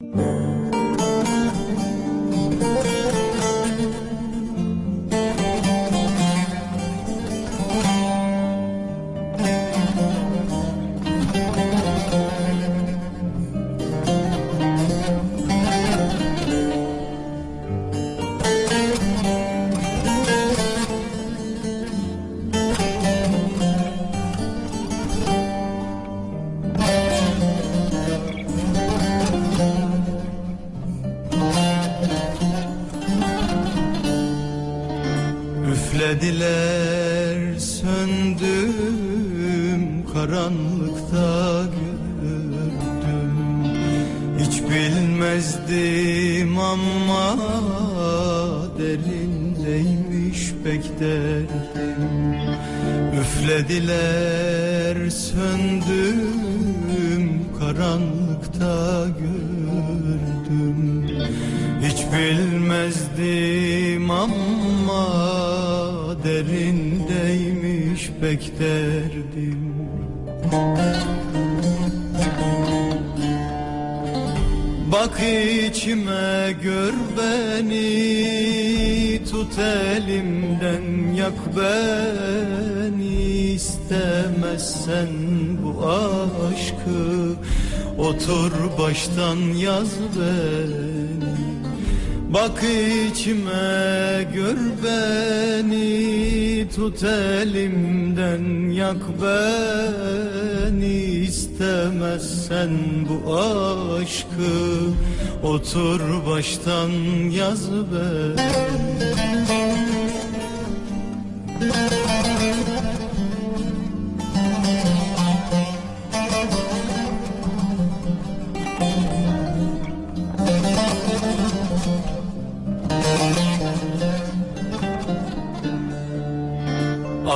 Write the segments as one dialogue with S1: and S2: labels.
S1: Música Üflediler söndüm karanlıkta gördüm Hiç bilmezdim ama derindeymiş pek derdim Üflediler söndüm karanlıkta gördüm Hiç bilmezdim ama derindeymiş pek derdim. Bak içime gör beni Tut elimden yak beni. İstemezsen bu aşkı Otur baştan yaz beni Bak içime gör beni Tut elimden yak beni. İstemezsen bu aşkı Otur baştan yaz beni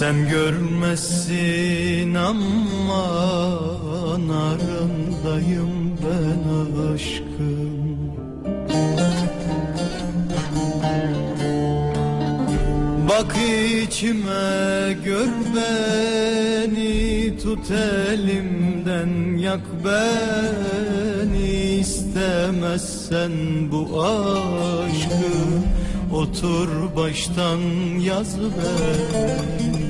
S1: sen görmezsin ama narındayım ben aşkım. Bak içime gör beni Tut elimden yak beni. İstemezsen bu aşkı Otur baştan yaz beni